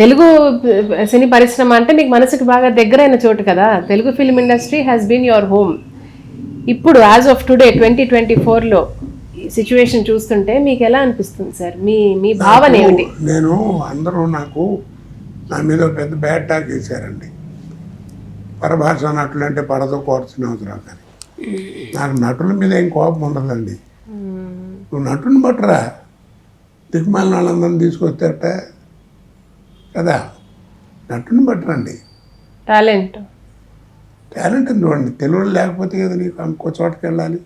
తెలుగు సినీ పరిశ్రమ అంటే మీకు మనసుకి బాగా దగ్గరైన చోటు కదా. Telugu film industry has been your home ఇప్పుడు as of today twenty twenty ఫోర్లో సిచ్యువేషన్ చూస్తుంటే మీకు ఎలా అనిపిస్తుంది సార్? మీ మీ భావన ఏమిటి? నేను అందరూ నాకు నా మీద పెద్ద బ్యాడ్ టాక్ వేశారండి పరభాష నటులు అంటే పడదో కోర్చిన అవసరం కానీ. నాకు నటుల మీద ఏం కోపం ఉండదండి. నువ్వు నటుని బట్టరా దిగ్మాల వాళ్ళందరిని తీసుకొచ్చారట కదా? నటుని బట్టరండి టాలెంట్. టాలెంట్ చూడండి. తెలుగు లేకపోతే కదా నీకు ఇంకో చోటకి వెళ్ళాలి.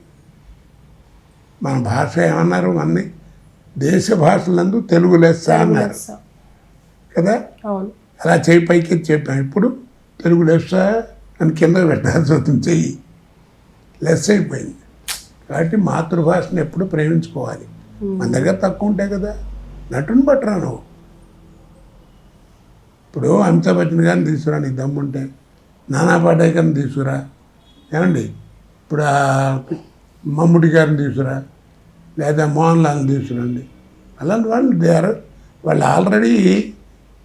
మన భాష ఏమన్నారు? అన్ని దేశ భాషలందు తెలుగు లెస్స అన్నారు. కదా? అలా చేయి పైకి చెప్పాం. ఇప్పుడు తెలుగు లెస్స అని కింద పెట్టాల్సి అవుతుంది చెయ్యి. లెస్ అయిపోయింది. కాబట్టి మాతృభాషను ఎప్పుడు ప్రేమించుకోవాలి. మన దగ్గర తక్కువ ఉంటాయి కదా. నటుని పట్టరా నువ్వు ఇప్పుడు అమితాబ్ బచ్చన్ గారిని తీసుకురా నీకు దమ్ముంటే నానా పాటేకర్ని తీసుకురా. ఏమండి? ఇప్పుడు మమ్ముడి గారిని తీసుకురా. లేదా మోహన్ లాల్ని తీసుకురండి. అలాంటి వాళ్ళు దే ఆర్ వాళ్ళు ఆల్రెడీ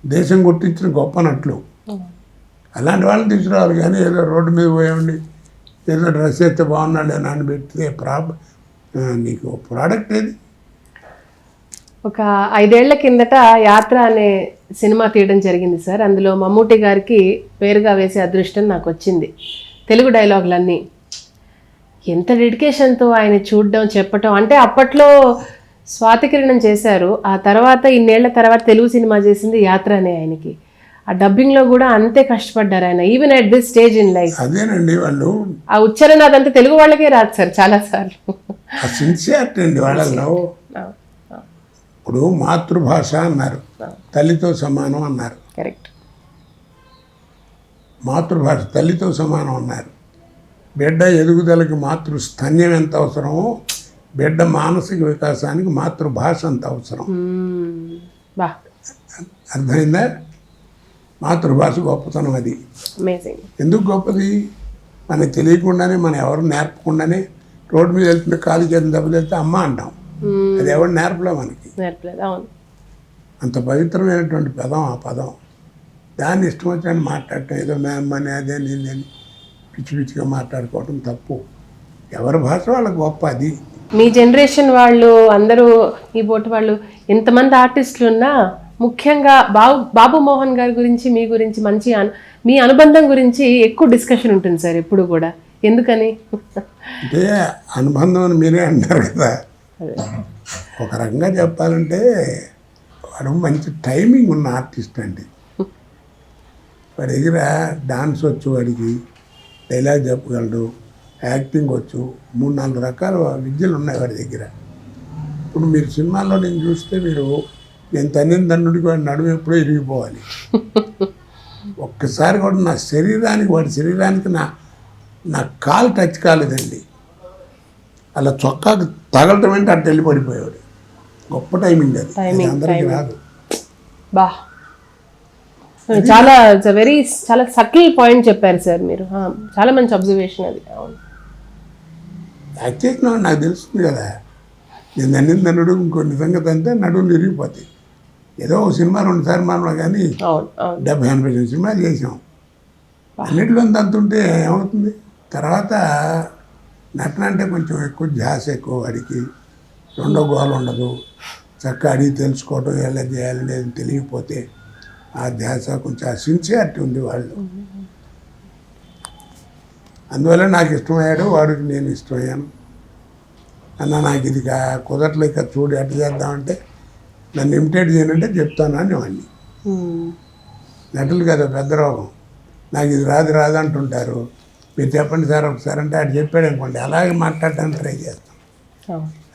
దేశం గుర్తించిన గొప్ప నట్లు. అలాంటి వాళ్ళని తీసుకురావాలి కానీ ఏదో రోడ్డు మీద పోయామండి. ఏదో డ్రెస్ అయితే బాగున్నాడు అని అని పెడితే ప్రాబ్ నీకు ప్రోడక్ట్ ఏది? ఒక ఐదేళ్ళ కిందట యాత్ర అనే సినిమా తీయడం జరిగింది సార్. అందులో మమ్మూటి గారికి పేరుగా వేసే అదృష్టం నాకు వచ్చింది తెలుగు డైలాగులన్నీ. ఎంత డెడికేషన్తో ఆయన చూడడం చెప్పటం అంటే అప్పట్లో స్వాతికిరణం చేశారు. ఆ తర్వాత ఇన్నేళ్ళ తర్వాత తెలుగు సినిమా చేసింది యాత్ర అనే ఆయనకి. ఆ డబ్బింగ్లో కూడా అంతే కష్టపడ్డారు ఆయన even at this stage in life అదేనండి వాళ్ళు. ఆ ఉచ్చారణ అదంతా తెలుగు వాళ్ళకే రాదు సార్ చాలాసార్లు ఆ సిన్సియారిటీ అండి వాళ్ళలో. ఇప్పుడు మాతృభాష అన్నారు. తల్లితో సమానం అన్నారు. కరెక్ట్ మాతృభాష తల్లితో సమానం అన్నారు. బిడ్డ ఎదుగుదలకి మాతృ స్తన్యం ఎంత అవసరమో బిడ్డ మానసిక వికాసానికి మాతృభాష అంత అవసరం. బా. అర్థమైందా? మాతృభాష గొప్పతనం అది. ఎందుకు గొప్పది? మనకు తెలియకుండానే మనం ఎవరు నేర్పకుండానే రోడ్డు మీద వెళ్తుంటే కాలు చేతులు దెబ్బతిస్తే అమ్మ అంటాం. అది ఎవరు నేర్పలే మనకి. అంత పవిత్రమైనటువంటి పదం ఆ పదం. దాన్ని ఇష్టం వచ్చినట్టు మాట్లాడటం ఏదో మేమని అదే నేను పిచ్చి పిచ్చిగా మాట్లాడుకోవటం తప్పు. ఎవరి భాష వాళ్ళకి గొప్ప అది. మీ జనరేషన్ వాళ్ళు అందరూ ఈ బోటు వాళ్ళు ఎంతమంది ఆర్టిస్టులు ఉన్నా ముఖ్యంగా బాబు బాబు మోహన్ గారి గురించి మీ గురించి మంచి మీ అనుబంధం గురించి ఎక్కువ డిస్కషన్ ఉంటుంది సార్ ఎప్పుడు కూడా. ఎందుకని? అంటే అనుబంధం అని మీరే అంటారు కదా. ఒక రకంగా చెప్పాలంటే వాడు మంచి టైమింగ్ ఉన్న ఆర్టిస్ట్ అండి. వాడి దగ్గర డాన్స్ వచ్చు వాడికి డైలాగ్ చెప్పగలడు యాక్టింగ్ వచ్చు మూడు నాలుగు రకాల విద్యలు ఉన్నాయి వాడి దగ్గర. ఇప్పుడు మీరు సినిమాల్లో నేను చూస్తే మీరు నేను తన్నిన తండ్రికి వాడి నడుము ఎప్పుడో ఇరిగిపోవాలి. ఒక్కసారి కూడా నా శరీరానికి వాడి శరీరానికి నా నా కాలు టచ్ కాలేదండి. అలా చొక్కాకు తగలటం అంటే అట్ట వెళ్ళి పడిపోయాడు గొప్ప టైమింగ్ అది. అది అందరికీ రాదు. బా. చాలా వెరీ చాలా సటిల్ పాయింట్ చెప్పారు సార్ మీరు. చాలా మంచి అబ్జర్వేషన్ అది. అవును. యాక్ట్ చేసిన నాకు తెలుస్తుంది కదా నేను నన్ను నన్నుడు ఇంకో నిజంగా తంటే నడువులు విరిగిపోతాయి ఏదో ఒక సినిమా రెండు సినిమాలో కానీ డెబ్బై ఎనభై సినిమాలు చేసాం. అన్నింటిలో తంతుంటే ఏమవుతుంది? తర్వాత నటన అంటే కొంచెం ఎక్కువ ధ్యాస ఎక్కువ వాడికి. రెండో గోలు ఉండదు. చక్కగా అడిగి తెలుసుకోవడం ఎలా చేయాలనేది తెలియకపోతే ఆ ధ్యాస కొంచెం ఆ సిన్సియారిటీ ఉంది వాళ్ళు అందువల్ల నాకు ఇష్టమయ్యాడు వాడికి నేను ఇష్టమయ్యాను. అన్న నాకు ఇది కా- కుదరలేక చూడు ఎట్లా చేద్దామంటే నన్ను ఇమిటేట్ చేయనంటే చెప్తాను అని వాడిని. నటులు కదా పెద్ద రోగం. నాకు ఇది రాదు రాదు అంటుంటారు. మీరు చెప్పండి సార్ ఒకసారి అంటే ఆడు చెప్పాడు అనుకోండి అలాగే మాట్లాడడానికి ట్రై చేస్తాం.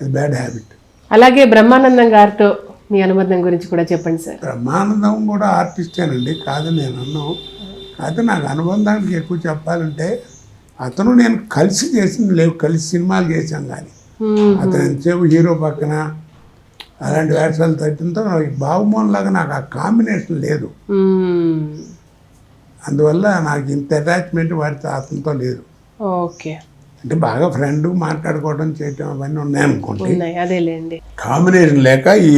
అది బ్యాడ్ హ్యాబిట్. అలాగే బ్రహ్మానందం గారితో మీ అనుబంధం గురించి కూడా చెప్పండి సార్. బ్రహ్మానందం కూడా ఆర్టిస్టేనండి కాదు నేను అన్నాను కాదు నాకు అనుబంధానికి ఎక్కువ చెప్పాలంటే అతను నేను కలిసి చేసింది లేవు కలిసి సినిమాలు చేశాం కానీ. అతను ఎంతసేపు హీరో పక్కన అలాంటి వేషాలు తట్టడంతో బాబుమోహన్ లాగా నాకు ఆ కాంబినేషన్ లేదు. అందువల్ల నాకు ఇంత అటాచ్మెంట్ వాడితో అతనితో లేదు. ఓకే. అంటే బాగా ఫ్రెండ్ మాట్లాడుకోవడం చేయటం అవన్నీ ఉన్నాయనుకోండి అదేలేండి. కాంబినేషన్ లేక ఈ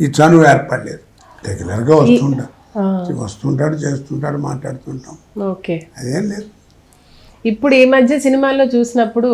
ఈ చనువు ఏర్పడలేదు. రెగ్యులర్గా వస్తుంటా. ఆ, వస్తుంటాడు చేస్తుంటాడు మాట్లాడుతుంటాం. ఓకే. అదేం లేదు. ఇప్పుడు ఈ మధ్య సినిమాల్లో చూసినప్పుడు